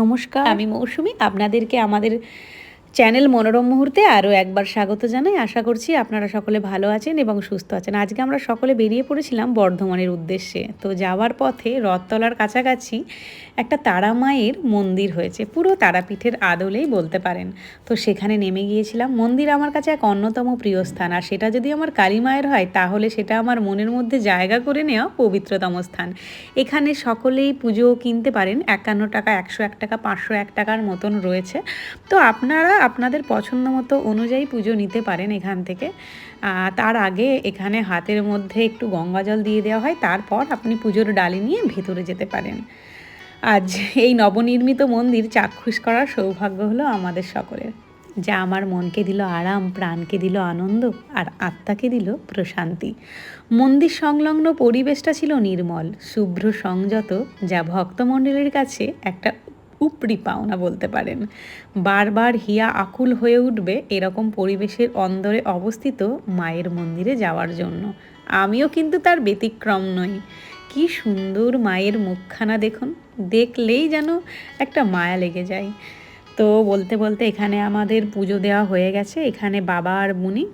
নমস্কার। আমি মৌসুমি। আপনাদেরকে আমাদের চ্যানেল মনোরম মুহূর্তে আরও একবার স্বাগত জানাই। আশা করছি আপনারা সকলে ভালো আছেন এবং সুস্থ আছেন। আজকে আমরা সকলে বেরিয়ে পড়েছিলাম বর্ধমানের উদ্দেশ্যে। তো যাওয়ার পথে রথতলার কাছাকাছি একটা তারা মায়ের মন্দির হয়েছে। পুরো তারাপীঠের আদলেই বলতে পারেন। তো সেখানে নেমে গিয়েছিলাম। মন্দির আমার কাছে এক অন্যতম প্রিয় স্থান। আর সেটা যদি আমার কালী মায়ের হয়, তাহলে সেটা আমার মনের মধ্যে জায়গা করে নেওয়া পবিত্রতম স্থান। এখানে সকলেই পুজো কিনতে পারেন। একান্ন টাকা, একশো এক টাকা, পাঁচশো এক টাকার মতন রয়েছে। তো আপনারা আপনাদের পছন্দ মতো অনুযায়ী পুজো নিতে পারেন এখান থেকে। তার আগে এখানে হাতের মধ্যে একটু গঙ্গা জল দিয়ে দেওয়া হয়, তারপর আপনি পুজোর ডালি নিয়ে ভেতরে যেতে পারেন। আজ এই নবনির্মিত মন্দির চাক্ষুষ করার সৌভাগ্য হলো আমাদের সকলের, যা আমার মনকে দিল আরাম, প্রাণকে দিল আনন্দ, আর আত্মাকে দিল প্রশান্তি। মন্দির সংলগ্ন পরিবেশটা ছিল নির্মল, শুভ্র সংযত, যা ভক্তমণ্ডলীর কাছে একটা উপরি পাওনা বলতে পারেন। বারবার হিয়া আকুল হয়ে উঠবে এরকম পরিবেশের অন্দরে অবস্থিত মায়ের মন্দিরে যাওয়ার জন্য। আমিও কিন্তু তার ব্যতিক্রম নই। কি সুন্দর মায়ের মুখখানা দেখুন। দেখলেই যেন একটা মায়া লেগে যায়। তো বলতে বলতে এখানে আমাদের পুজো দেওয়া হয়ে গেছে। এখানে বাবা আর মুনি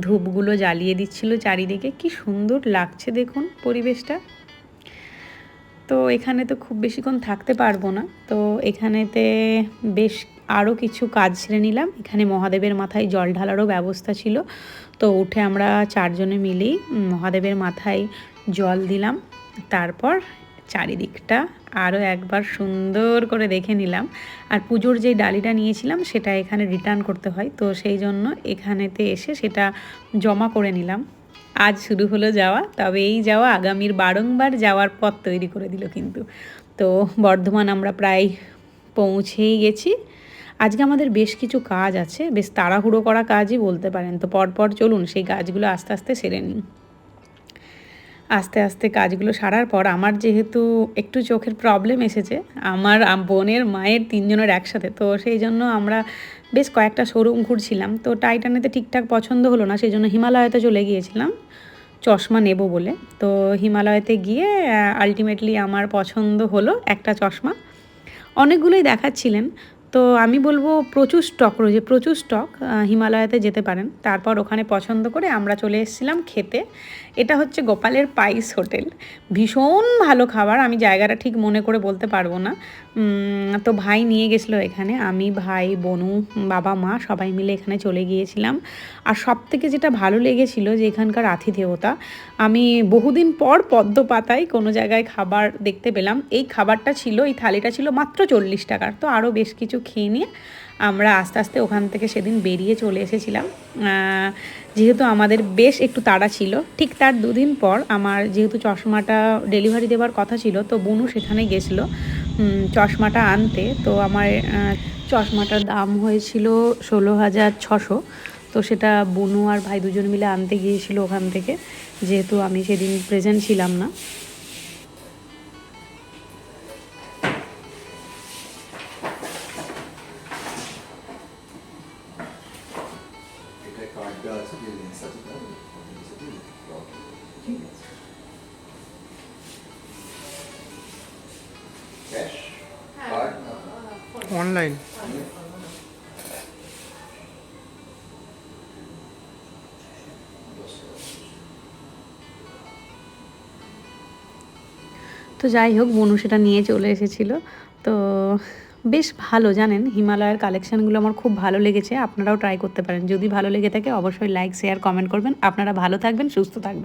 ধূপগুলো জ্বালিয়ে দিচ্ছিল চারিদিকে। কি সুন্দর লাগছে দেখুন পরিবেশটা। তো এখানে তো খুব বেশিক্ষণ থাকতে পারব না। তো এখানেতে বেশ আরও কিছু কাজ সেরে নিলাম। এখানে মহাদেবের মাথায় জল ঢালারও ব্যবস্থা ছিল। তো উঠে আমরা চারজনে মিলেই মহাদেবের মাথায় জল দিলাম। তারপর চারিদিকটা আরও একবার সুন্দর করে দেখে নিলাম। আর পুজোর যে ডালিটা নিয়েছিলাম, সেটা এখানে রিটার্ন করতে হয়। তো সেই জন্য এখানেতে এসে সেটা জমা করে নিলাম। আজ শুরু হলো যাওয়া, তবে এই যাওয়া আগামীর বারংবার যাওয়ার পথ তৈরি করে দিল কিন্তু। তো বর্ধমান আমরা প্রায় পৌঁছেই গেছি। আজকে আমাদের বেশ কিছু কাজ আছে, বেশ তাড়াহুড়ো করা কাজই বলতে পারেন। তো পরপর চলুন, সেই কাজগুলো আস্তে আস্তে সেরে নিই। আস্তে আস্তে কাজগুলো সারার পর আমার যেহেতু একটু চোখের প্রবলেম এসেছে, আমার বোনের, মায়ের তিনজনের একসাথে, তো সেই জন্য আমরা বেশ কয়েকটা শোরুম ঘুরছিলাম। তো টাইটানেতে ঠিকঠাক পছন্দ হলো না, সেই জন্য হিমালয়তে চলে গিয়েছিলাম, চশমা নেব বলে। তো হিমালয়তে গিয়ে আলটিমেটলি আমার পছন্দ হলো একটা চশমা। অনেকগুলোই দেখাচ্ছিলেন তো আমি বলব প্রচুর স্টক রয়েছে, প্রচুর স্টক হিমালয়াতে যেতে পারেন। তারপর ওখানে পছন্দ করে আমরা চলে এসেছিলাম খেতে। এটা হচ্ছে গোপালের পাইস হোটেল। ভীষণ ভালো খাবার, আমি জায়গাটা ঠিক মনে করে বলতে পারব না। তো ভাই নিয়ে গেছিল এখানে, আমি, ভাই, বনু, বাবা, মা সবাই মিলে এখানে চলে গিয়েছিলাম। আর সব থেকে যেটা ভালো লেগেছিল যে এখানকার আতিথেয়তা, আমি বহুদিন পর পদ্ম পাতায় কোনো জায়গায় খাবার দেখতে পেলাম। এই খাবারটা ছিল, এই থালিটা ছিল মাত্র চল্লিশ টাকার, তো আরও বেশ কিছু খেয়ে নিয়ে আমরা আস্তে আস্তে ওখান থেকে সেদিন বেরিয়ে চলে এসেছিলাম। যেহেতু আমাদের বেশ একটু তাড়া ছিল, ঠিক তার দুদিন পর আমার যেহেতু চশমাটা ডেলিভারি দেওয়ার কথা ছিল, তো বনু সেখানে গেছিল চশমাটা আনতে। তো আমার চশমাটার দাম হয়েছিল ষোলো হাজার ছশো। তো সেটা বনু আর ভাই দুজন মিলে আনতে গিয়েছিল ওখান থেকে, যেহেতু আমি সেদিন প্রেজেন্ট ছিলাম না। এটা কার্ডটা আছে যে লিঙ্কস আছে তার লিঙ্কস আছে ঠিক আছে ক্যাশ কার্ড অনলাইন তো যাই হোক বনু সেটা নিয়ে চলে এসেছিল। তো বেশ ভালো, জানেন? হিমালয়ের কালেকশানগুলো আমার খুব ভালো লেগেছে, আপনারাও ট্রাই করতে পারেন। যদি ভালো লেগে থাকে, অবশ্যই লাইক শেয়ার কমেন্ট করবেন। আপনারা ভালো থাকবেন, সুস্থ থাকবেন।